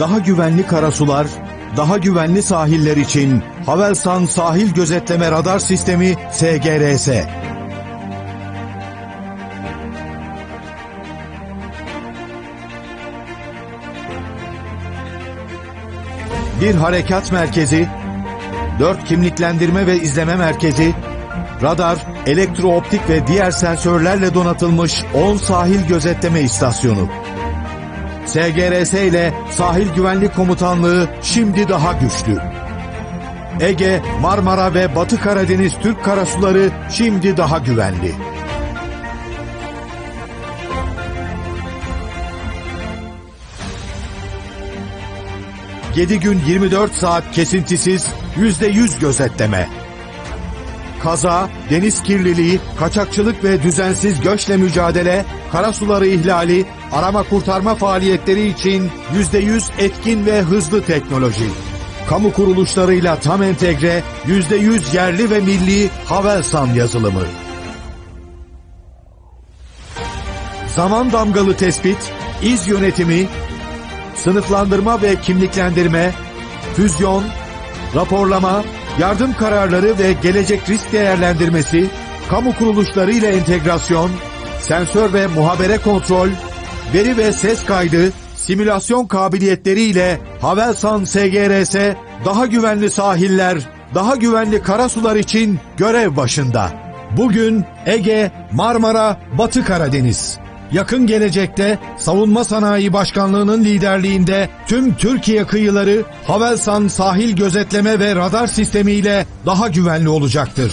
daha güvenli karasular, daha güvenli sahiller için Havelsan Sahil Gözetleme Radar Sistemi SGRS. Bir harekat merkezi, dört kimliklendirme ve izleme merkezi, radar, elektrooptik ve diğer sensörlerle donatılmış 10 sahil gözetleme istasyonu. SGRS ile Sahil Güvenlik Komutanlığı şimdi daha güçlü. Ege, Marmara ve Batı Karadeniz Türk karasuları şimdi daha güvenli. Yedi gün 24 saat kesintisiz %100 gözetleme. Kaza, deniz kirliliği, kaçakçılık ve düzensiz göçle mücadele, karasuları ihlali, arama kurtarma faaliyetleri için %100 etkin ve hızlı teknoloji. Kamu kuruluşlarıyla tam entegre, %100 yerli ve milli Havelsan yazılımı. Zaman damgalı tespit, iz yönetimi, sınıflandırma ve kimliklendirme, füzyon, raporlama, yardım kararları ve gelecek risk değerlendirmesi, kamu kuruluşları ile entegrasyon, sensör ve muhabere kontrol, veri ve ses kaydı, simülasyon kabiliyetleri ile Havelsan SGRS daha güvenli sahiller, daha güvenli karasular için görev başında. Bugün Ege, Marmara, Batı Karadeniz. Yakın gelecekte Savunma Sanayi Başkanlığı'nın liderliğinde tüm Türkiye kıyıları Havelsan sahil gözetleme ve radar sistemiyle daha güvenli olacaktır.